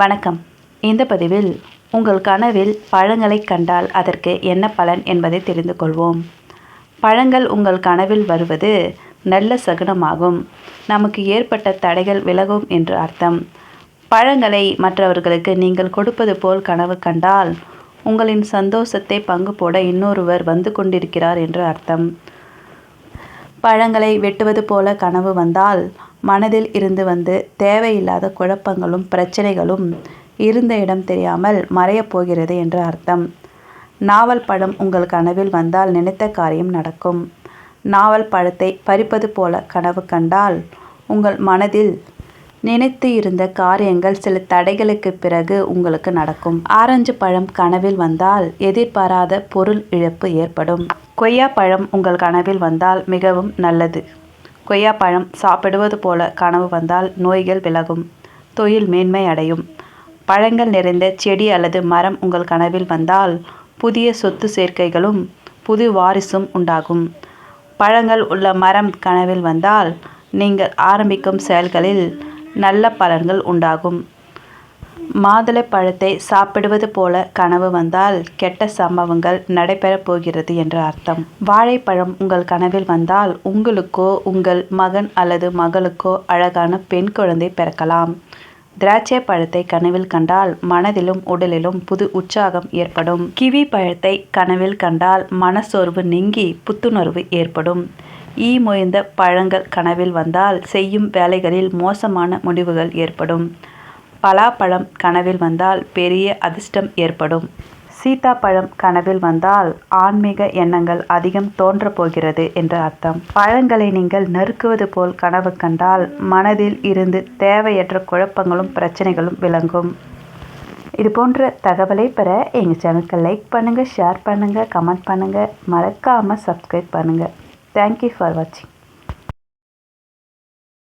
வணக்கம். இந்த பதிவில் உங்கள் கனவில் பழங்களை கண்டால் அதற்கு என்ன பலன் என்பதை தெரிந்து கொள்வோம். பழங்கள் உங்கள் கனவில் வருவது நல்ல சகுனமாகும். நமக்கு ஏற்பட்ட தடைகள் விலகும் என்று அர்த்தம். பழங்களை மற்றவர்களுக்கு நீங்கள் கொடுப்பது போல் கனவு கண்டால் உங்களின் சந்தோஷத்தை பங்கு போட இன்னொருவர் வந்து கொண்டிருக்கிறார் என்று அர்த்தம். பழங்களை வெட்டுவது போல கனவு வந்தால் மனதில் இருந்து வந்து தேவையில்லாத குழப்பங்களும் பிரச்சனைகளும் இருந்த இடம் தெரியாமல் மறையப் போகிறது என்று அர்த்தம். நாவல் பழம் உங்கள் கனவில் வந்தால் நினைத்த காரியம் நடக்கும். நாவல் பழத்தை பறிப்பது போல கனவு கண்டால் உங்கள் மனதில் நினைத்து இருந்த காரியங்கள் சில தடைகளுக்கு பிறகு உங்களுக்கு நடக்கும். ஆரஞ்சு பழம் கனவில் வந்தால் எதிர்பாராத பொருள் இழப்பு ஏற்படும். கொய்யா பழம் உங்கள் கனவில் வந்தால் மிகவும் நல்லது. கொய்யா பழம் சாப்பிடுவது போல கனவு வந்தால் நோய்கள் விலகும். தொழில் மேன்மை அடையும். பழங்கள் நிறைந்த செடி அல்லது மரம் உங்கள் கனவில் வந்தால் புதிய சொத்து சேர்க்கைகளும் புது வாரிசும் உண்டாகும். பழங்கள் உள்ள மரம் கனவில் வந்தால் நீங்கள் ஆரம்பிக்கும் செயல்களில் நல்ல பலன்கள் உண்டாகும். மாதுளை பழத்தை சாப்பிடுவது போல கனவு வந்தால் கெட்ட சம்பவங்கள் நடைபெறப் போகிறது என்று அர்த்தம். வாழைப்பழம் உங்கள் கனவில் வந்தால் உங்களுக்கோ உங்கள் மகன் அல்லது மகளுக்கோ அழகான பெண் குழந்தை பிறக்கலாம். திராட்சை பழத்தை கனவில் கண்டால் மனதிலும் உடலிலும் புது உற்சாகம் ஏற்படும். கிவி பழத்தை கனவில் கண்டால் மனசோர்வு நீங்கி புத்துணர்வு ஏற்படும். ஈ மொய்ந்த பழங்கள் கனவில் வந்தால் செய்யும் வேலைகளில் மோசமான முடிவுகள் ஏற்படும். பலாப்பழம் கனவில் வந்தால் பெரிய அதிர்ஷ்டம் ஏற்படும். சீத்தாப்பழம் கனவில் வந்தால் ஆன்மீக எண்ணங்கள் அதிகம் தோன்றப் போகிறது என்று அர்த்தம். பழங்களை நீங்கள் நறுக்குவது போல் கனவு கண்டால் மனதில் இருந்து தேவையற்ற குழப்பங்களும் பிரச்சனைகளும் விளங்கும். இது போன்ற தகவலை பெற எங்கள் சேனலுக்கு லைக் பண்ணுங்கள் ஷேர் பண்ணுங்கள் கமெண்ட் பண்ணுங்கள் மறக்காமல் சப்ஸ்கிரைப் பண்ணுங்கள் தேங்க்யூ ஃபார் வாட்சிங்